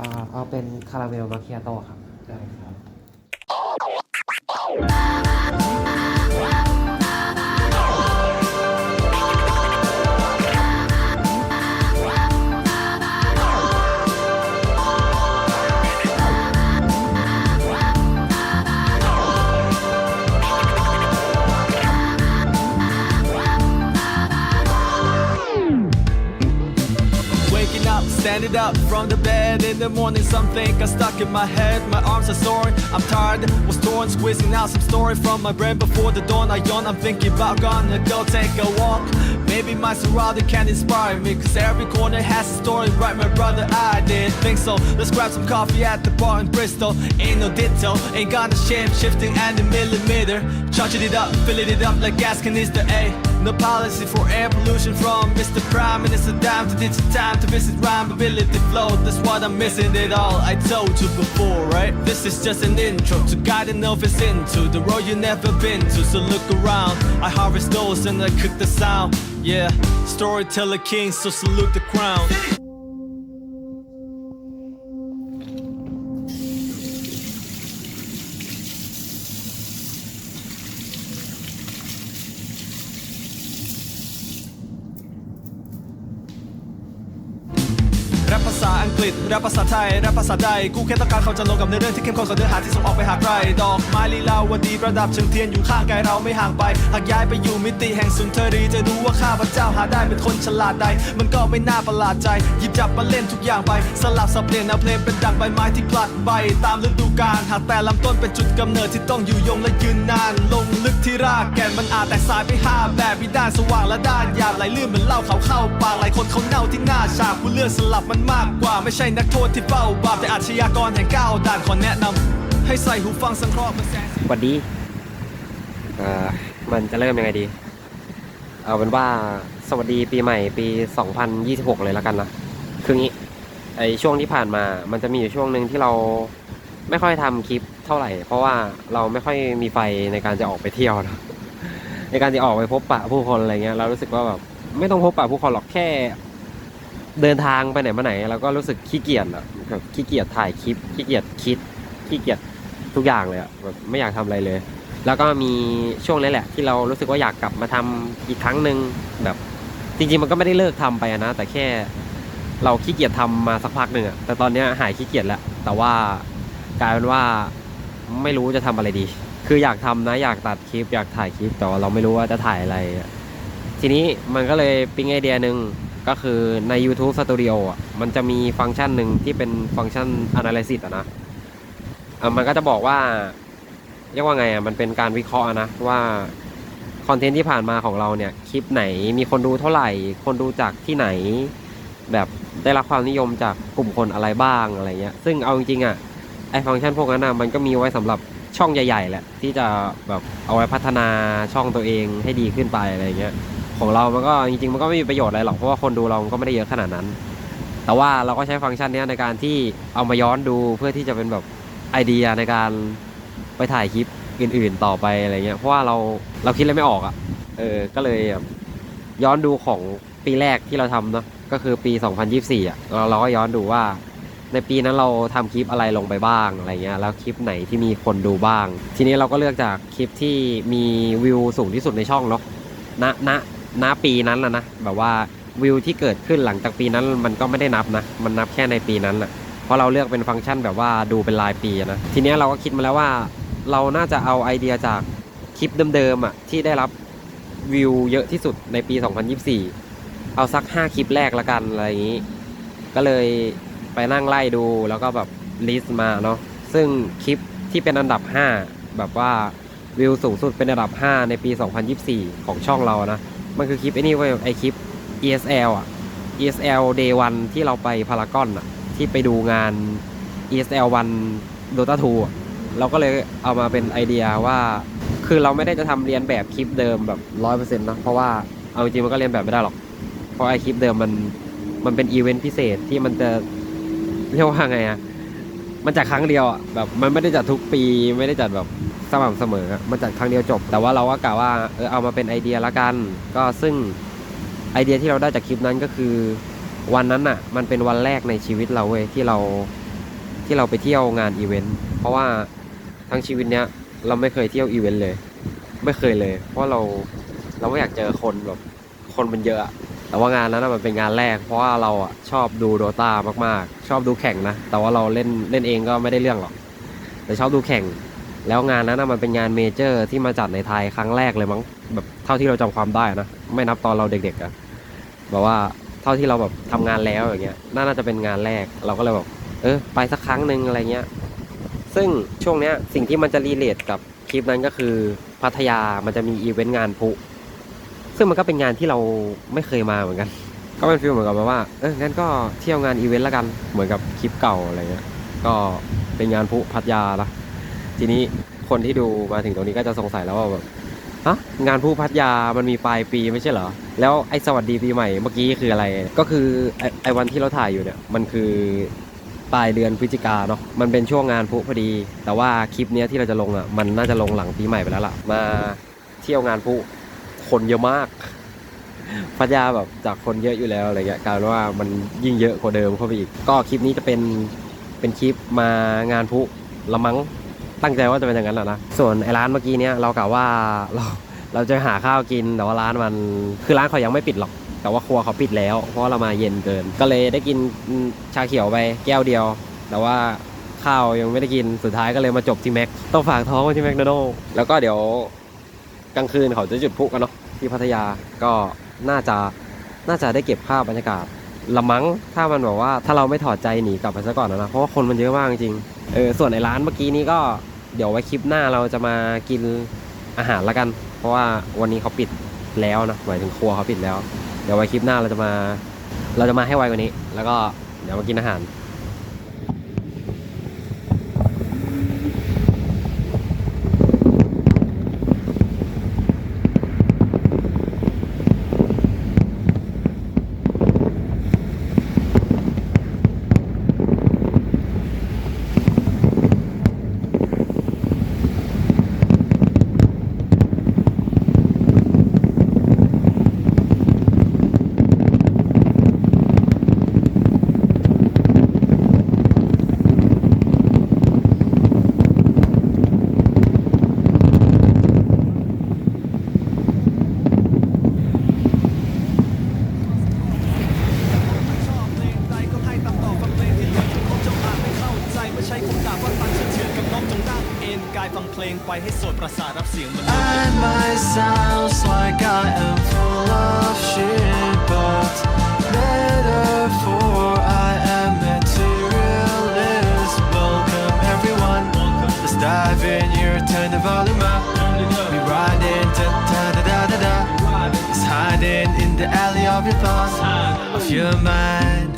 อ่าเอาเป็นคาราเมลมาเคียโต้ครับ ได้ครับ up, up from the bed in the morning. Something got stuck in my head. My arms are sore. I'm tired, was torn, squeezing out some story from my brain before the dawn. I yawn. I'm thinking about gonna go take a walk. Maybe my surrounding can inspire me. Cause every corner has a story, right? My brother, I didn't think so. Let's grab some coffee at the bar in Bristol. Ain't no ditto, ain't gonna shape shifting and a millimeter. Charging it up, filling it up like gas canister A. No policy for air pollution from Mr. Prime Minister. Dime to the time to visit rhymeability flow. That's what I'm missing it all. I told you before, right? This is just an intro to guide a novice into the road you never been to. So look around. I harvest those and I cook the sound. Yeah, storyteller king, so salute the crown. ษาอังกฤษรับภาษาไทยรับภาษาใดกูแค่ต้องการเขาใจลงกับเนื้อเรื่องที่เข้มข้นของเนื้อหาที่ส่งออกไปหาใครดอกไม้ลีลาวดีประดับเชิงเทียนอยู่ข้างกายเราไม่ห่างไปหากย้ายไปอยู่มิติแห่งสุนทรีจะรู้ว่าข้าพเจ้าหาได้เป็นคนฉลาดใด มันก็ไม่น่าประหลาดใจหยิบจับมาเล่นทุกอย่างไปสลับสับเปลี่ยนแนวเพลงเป็นดังใบไม้ที่ผลัดใบตามฤดูกาลหากแต่ลำต้นเป็นจุดกำเนิดที่ต้องอยู่ยงและยืนนาน ลงลึกที่รากแก่นมันอาจแตกสายไปห้าแบบมีด้านสว่างและด้านหยาบไหลลื่นเหมือนเหล้าเขาเข้าปากหลายคนเขาเน่าที่หน้าฉากผู้เลือกสลับมันมากกว่าไม่ใช่นักโทษที่เฝ้าบาปแต่อาชญากรแห่งก้าวด่านขอแนะนำให้ใส่หูฟังสังเคราะห์มันแสงสวัสดีเอ่อมันจะเริ่มยังไงดี เอาเป็นว่าสวัสดีปีใหม่ปี 2026 เลยแล้วกันนะ คืองี้ไอช่วงที่ผ่านมา มันจะมีอยู่ช่วงหนึ่งที่เราไม่ค่อยทำคลิปเท่าไหร่ เพราะว่าเราไม่ค่อยมีไฟในการจะออกไปเที่ยวนะในการจะออกไปพบปะผู้คนอะไรเงี้ย เรารู้สึกว่าแบบไม่ต้องพบปะผู้คนหรอกแค่ เดินทางไปไหนมาไหนเราก็รู้สึกขี้เกียจอะแบบขี้เกียจถ่ายคลิปขี้เกียจคิดขี้เกียจทุกอย่างเลยอะแบบไม่อยากทำอะไรเลย แล้วก็มีช่วงนี้แหละ ที่เรารู้สึกว่าอยากกลับมาทำอีกครั้งหนึ่งแบบจริงๆมันก็ไม่ได้เลิกทำไปนะ แต่แค่เราขี้เกียจทำมาสักพักหนึ่งอะแต่ตอนนี้หายขี้เกียจแล้วแต่ว่ากลายเป็นว่าไม่รู้จะทำอะไรดี คืออยากทำนะอยากตัดคลิป อยากถ่ายคลิปแต่ว่าเราไม่รู้ว่าจะถ่ายอะไร ทีนี้มันก็เลยปิ๊งไอเดียหนึ่ง ก็คือใน YouTube Studio อะมันจะมีฟังก์ชันหนึ่งที่เป็นฟังก์ชัน Analysis อะนะอะมันก็จะบอกว่าเรียกว่าไงอะมันเป็นการวิเคราะห์นะว่าคอนเทนต์ที่ผ่านมาของเราเนี่ยคลิปไหนมีคนดูเท่าไหร่ คนดูจากที่ไหน แบบได้รับความนิยมจากกลุ่มคนอะไรบ้างอะไรเงี้ยซึ่งเอาจริงๆอะไอฟังก์ชันพวกนั้นอะมันก็มีไว้สำหรับช่องใหญ่ๆแหละที่จะแบบเอาไว้พัฒนาช่องตัวเองให้ดีขึ้นไปอะไรเงี้ย ของเรามันก็จริงๆมันก็ไม่มีประโยชน์อะไรหรอกเพราะว่าคนดูเราก็ไม่ได้เยอะขนาดนั้น แต่ว่าเราก็ใช้ฟังก์ชันนี้ในการที่เอามาย้อนดูเพื่อที่จะเป็นแบบไอเดียในการไปถ่ายคลิปอื่น ๆต่อไปอะไรเงี้ยเพราะว่าเราเราคิดอะไรไม่ออกอะ่ะเออก็เลยย้อนดูของปีแรกที่เราทำเนาะก็คือปี 2024อะเราเราก็ย้อนดูว่าในปีนั้นเราทำคลิปอะไรลงไปบ้างอะไรเงี้ยแล้วคลิปไหนที่มีคนดูบ้าง ทีนี้เราก็เลือกจากคลิปที่มีวิวสูงที่สุดในช่องเนาะณณ ณปีนั้นแหละนะแบบว่าวิวที่เกิดขึ้นหลังจากปีนั้นมันก็ไม่ได้นับนะ มันนับแค่ในปีนั้นแหละเพราะเราเลือกเป็นฟังก์ชันแบบว่าดูเป็นรายปีนะทีนี้เราก็คิดมาแล้วว่า เราน่าจะเอาไอเดียจากคลิปเดิมๆอะที่ได้รับวิวเยอะที่สุดในปี 2024 เอาสัก 5 คลิปแรกละกันอะไรอย่างนี้ ก็เลยไปนั่งไล่ดูแล้วก็แบบลิสต์มาเนาะซึ่งคลิปที่เป็นอันดับ 5 แบบว่าวิวสูงสุดเป็นอันดับ 5 ในปี 2024 ของช่องเรานะ มันคือคลิปไอ้นี่เว้ยไอคลิป ESL อะ ESL Day 1ที่เราไปพารากอนอะ ที่ไปดูงาน ESL 1 Dota 2เราก็เลยเอามาเป็นไอเดียว่า คือเราไม่ได้จะทำเรียนแบบคลิปเดิมแบบร้อยเปอร์เซ็นต์นะเพราะว่าเอาจริงมันก็เรียนแบบไม่ได้หรอก เพราะไอคลิปเดิมมันมันเป็นอีเวนต์พิเศษที่มันจะเรียกว่าไงอะมันจัดครั้งเดียวอะแบบมันไม่ได้จัดทุกปีไม่ได้จัดแบบ สม่ำเสมออะมันจัดครั้งเดียวจบ แต่ว่าเราก็กะว่าเออเอามาเป็นไอเดียละกัน ก็ซึ่งไอเดียที่เราได้จากคลิปนั้นก็คือ วันนั้นอะมันเป็นวันแรกในชีวิตเราเว้ยที่เราที่เราไปเที่ยวงานอีเวนต์เพราะว่าทั้งชีวิตเนี้ยเราไม่เคยเที่ยวอีเวนต์เลย ไม่เคยเลย เพราะเราเราไม่อยากเจอคนแบบคนมันเยอะแต่ว่างานนั้นนะมันเป็นงานแรก เพราะว่าเราอะชอบดูโดตามากๆ ชอบดูแข่งนะ แต่ว่าเราเล่นเล่นเองก็ไม่ได้เรื่องหรอก แต่ชอบดูแข่ง แล้วงานนั้นนะมันเป็นงานเมเจอร์ที่มาจัดในไทยครั้งแรกเลยมั้งแบบเท่าที่เราจำความได้นะไม่นับตอนเราเด็กๆอะแบบว่าเท่าที่เราแบบทำงานแล้วอย่างเงี้ยน่าจะเป็นงานแรกเราก็เลยแบบเออไปสักครั้งหนึ่งอะไรเงี้ยซึ่งช่วงเนี้ยสิ่งที่มันจะรีเลทกับคลิปนั้นก็คือพัทยามันจะมีอีเวนต์งานพุซึ่งมันก็เป็นงานที่เราไม่เคยมาเหมือนกัน ก็เป็นฟีลเหมือนกับว่าเอองั้นก็เที่ยวงานอีเวนต์ละกันเหมือนกับคลิปเก่าอะไรเงี้ยก็เป็นงานพุพัทยาละ ทีนี้คนที่ดูมาถึงตรงนี้ก็จะสงสัยแล้วว่าแบบฮะงานพลุพัทยามันมีปลายปีไม่ใช่เหรอ แล้วไอ้สวัสดีปีใหม่เมื่อกี้คืออะไร ก็คือไอ้ไอวันที่เราถ่ายอยู่เนี่ย มันคือปลายเดือนพฤศจิกาเนาะ มันเป็นช่วงงานพลุพอดี แต่ว่าคลิปเนี้ยที่เราจะลงอะ มันน่าจะลงหลังปีใหม่ไปแล้วล่ะ มาเที่ยวงานพลุคนเยอะมาก พัทยาแบบจากคนเยอะอยู่แล้วอะไรเงี้ยกลายเป็นว่ามันยิ่งเยอะกว่าเดิมเข้าไปอีก ก็คลิปนี้จะเป็นเป็นคลิปมางานพลุละมั้ง ตั้งใจว่าจะเป็นอย่างนั้นแหละนะ ส่วนไอ้ร้านเมื่อกี้เนี้ยเรากะว่าเราเราจะหาข้าวกินแต่ว่าร้านมันคือร้านเขายังไม่ปิดหรอก แต่ว่าครัวเขาปิดแล้ว เพราะเรามาเย็นเกิน ก็เลยได้กินชาเขียวไปแก้วเดียว แต่ว่าข้าวยังไม่ได้กินสุดท้ายก็เลยมาจบที่แม็กต้องฝากท้องไว้ที่แมคโดนัลล์แล้วก็เดี๋ยวกลางคืนเขาจะจุดพลุกันเนาะที่พัทยาก็น่าจะน่าจะได้เก็บภาพบรรยากาศละมั้งถ้ามันแบบว่าถ้าเราไม่ถอดใจหนีกลับไปซะก่อนนะเพราะว่าคนมันเยอะมากจริงเออส่วนในร้านเมื่อกี้นี้ก็ เดี๋ยวไว้คลิปหน้าเราจะมากินอาหารละกัน เพราะว่าวันนี้เขาปิดแล้วนะหมายถึงครัวเขาปิดแล้ว เดี๋ยวไว้คลิปหน้าเราจะมา เราจะมาให้ไวกว่านี้ แล้วก็เดี๋ยวมากินอาหาร งเพลงไปให้โสดประสาทรับเสียงมัน I might sound like I am full of shit, but metaphor I am materialist. Welcome everyone. Let's dive in here, turn the volume up. We riding da da da da da da. It's hiding in the alley of your thoughts, of your mind.